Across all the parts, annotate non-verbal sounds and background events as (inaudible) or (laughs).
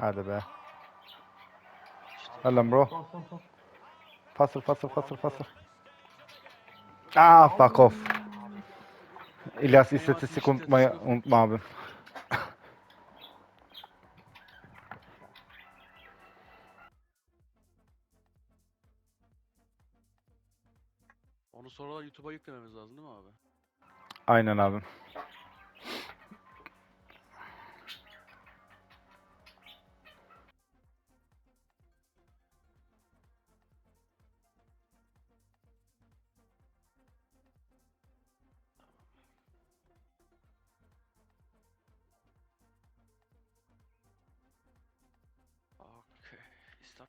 Hadi be. Hadi lan bro. Fasıl fasıl fasıl fasıl. Ah fuck off. İlyas istatistik unutmayı unutma abim. Onu sonradan YouTube'a yüklememiz lazım değil mi abi? Aynen abim.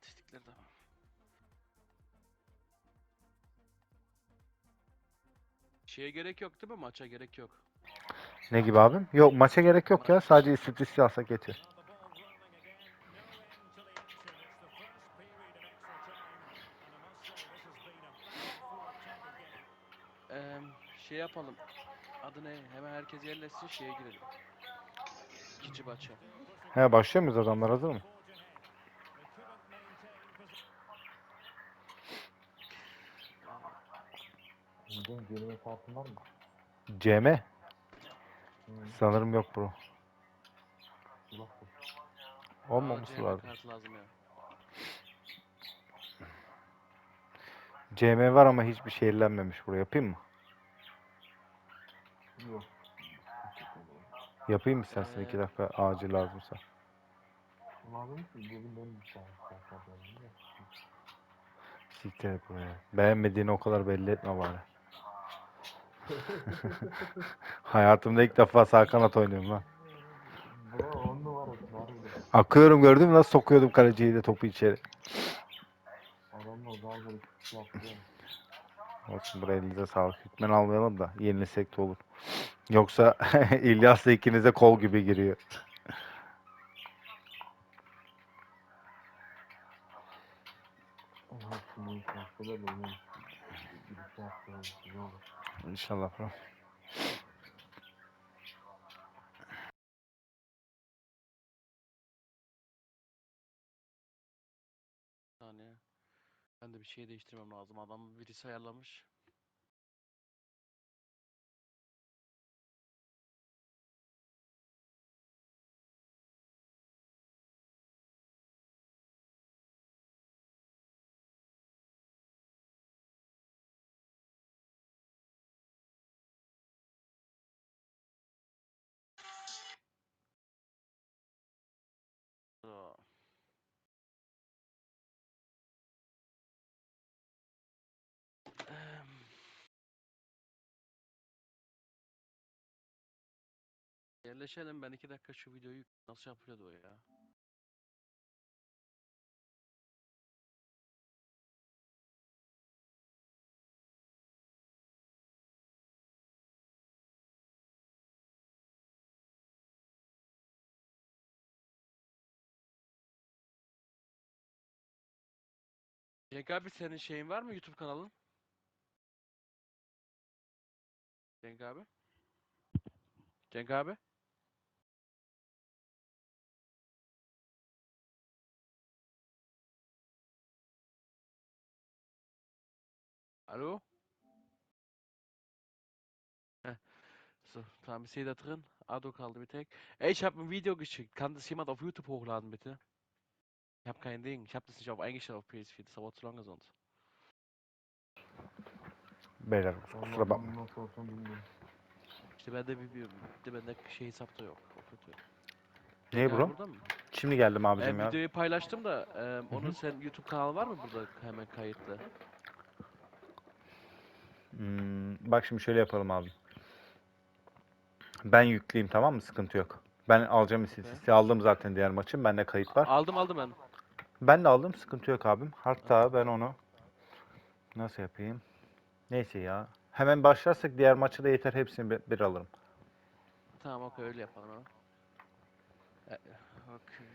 İstatistikleri de. Şeye gerek yok değil mi? Maça gerek yok. Ne gibi abim? Yok maça gerek yok ya. Sadece istatistik alsak yetiyor. Eee şey yapalım. Adı ne? Hemen herkes yerleşsin şeye girelim. İkinci maça. He başlıyor muyuz adamlar hazır mı? Bunun gelime kartın var mı? CM? Hı. Sanırım yok bro. bak. Olmaması CM lazım. kart lazım ya. CM var ama hiçbir ellenmemiş buraya. Yapayım mı? Yok. Yapayım istersen iki Ee, dakika acil lazımsa. Lazım gelin benim bir tane. Siktir et buraya. Beğenmediğini o kadar belli etme bari. Hayatımda ilk defa sağ kanat oynuyorum lan. Bro on numarası harbiden. Akıyorum gördün mü nasıl sokuyordum kaleciyi de topu içeri. Adamla daha böyle şey yaptı ya. Olsun buraya elinize sağlık. Hükmen almayalım da yenilsek de olur. Yoksa (laughs) İlyas da ikinize kol gibi giriyor. Şimdi ilk haftada da benim bir iki hafta ne olur. İnşallah bro. Saniye. Ben de bir şey değiştirmem lazım. Adam birisi ayarlamış. Yerleşelim ben iki dakika şu videoyu nasıl yapıyordu o ya? Cenk abi senin şeyin var mı YouTube kanalın? Cenk abi? Cenk abi? Hallo? Heh. So, tamam ist jeder drin? Ado kaldı bir tek. Ey, ich habe ein Video geschickt. Kann das jemand auf YouTube hochladen, bitte? Ich habe kein Ding. Ich habe das nicht auf eingestellt auf PS4. Das dauert zu lange sonst. Beyler kusura bakma. ben nasıl olsam bilmiyorum. İşte bende bilmiyorum. Bir de bende şey hesapta yok. O kötü. Ne bro? burada mı? Şimdi geldim abicim ya. videoyu paylaştım da e, hı. onun sen YouTube kanalı var mı burada hemen kayıtlı? Hmm, bak şimdi şöyle yapalım abi. Ben yükleyeyim tamam mı? Sıkıntı yok. Ben alacağım istatistiği. Aldım zaten diğer maçın. Bende kayıt var. Aldım aldım ben. Ben de aldım. Sıkıntı yok abim. Hatta ben onu nasıl yapayım? Neyse ya. Hemen başlarsak diğer maçı da yeter. Hepsini bir, bir alırım. Tamam okey öyle yapalım. E, okey.